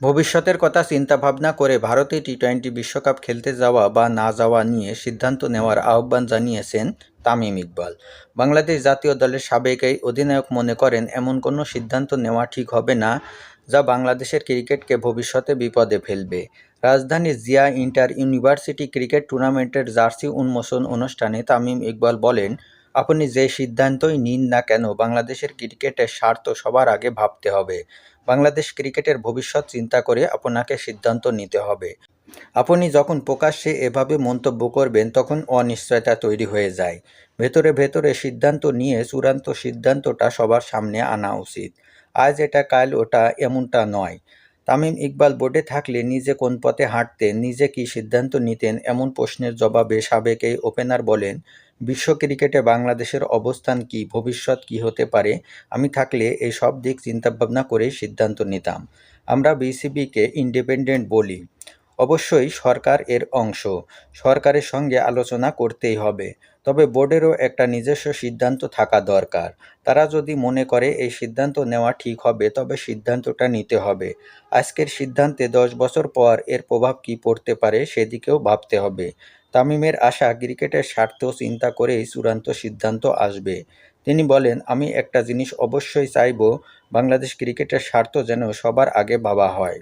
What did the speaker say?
ভবিষ্যতের কথা চিন্তাভাবনা করে ভারতে টি টোয়েন্টি বিশ্বকাপ খেলতে যাওয়া বা না যাওয়া নিয়ে সিদ্ধান্ত নেওয়ার আহ্বান জানিয়েছেন তামিম ইকবাল। বাংলাদেশ জাতীয় দলের সাবেক এই অধিনায়ক মনে করেন, এমন কোনো সিদ্ধান্ত নেওয়া ঠিক হবে না যা বাংলাদেশের ক্রিকেটকে ভবিষ্যতে বিপদে ফেলবে। রাজধানীর জিয়া ইন্টার ইউনিভার্সিটি ক্রিকেট টুর্নামেন্টের জার্সি উন্মোচন অনুষ্ঠানে তামিম ইকবাল বলেন আপনি যে সিদ্ধান্তই নিন না কেন, বাংলাদেশের ক্রিকেটের স্বার্থ সবার আগে ভাবতে হবে। বাংলাদেশ ক্রিকেটের ভবিষ্যৎ চিন্তা করে আপনাকে সিদ্ধান্ত নিতে হবে। আপনি যখন প্রকাশ্যে এভাবে মন্তব্য করবেন, তখন অনিশ্চয়তা তৈরি হয়ে যায়। ভেতরে ভেতরে সিদ্ধান্ত নিয়ে চূড়ান্ত সিদ্ধান্তটা সবার সামনে আনা উচিত। আজ এটা, কাল ওটা, এমনটা নয়। তামিম ইকবাল বোর্ডে থাকলে নিজে কোন পথে হাঁটতেন, নিজে কি সিদ্ধান্ত নিতেন এমন প্রশ্নের জবাবে সাবেক এই ওপেনার বলেন, বিশ্ব ক্রিকেটে বাংলাদেশের অবস্থান কি, ভবিষ্যৎ কি হতে পারে? আমি থাকলে এই সব দিক চিন্তাভাবনা করে সিদ্ধান্ত নিতাম। আমরা বিসিবিকে ইন্ডিপেন্ডেন্ট বলি। অবশ্যই সরকার এর অংশ। সরকারের সঙ্গে আলোচনা করতেই হবে। তবে বোর্ডেরও একটা নিজস্ব সিদ্ধান্ত থাকা দরকার। তারা যদি মনে করে এই সিদ্ধান্ত নেওয়া ঠিক হবে, তবে সিদ্ধান্তটা নিতে হবে। আজকের সিদ্ধান্তে দশ বছর পর এর প্রভাব কী পড়তে পারে সেদিকেও ভাবতে হবে। তামিমের আশা ক্রিকেটের স্বার্থ চিন্তা করেই চূড়ান্ত সিদ্ধান্ত আসবে। তিনি বলেন, আমি একটা জিনিস অবশ্যই চাইব, বাংলাদেশ ক্রিকেটের স্বার্থ যেন সবার আগে ভাবা হয়।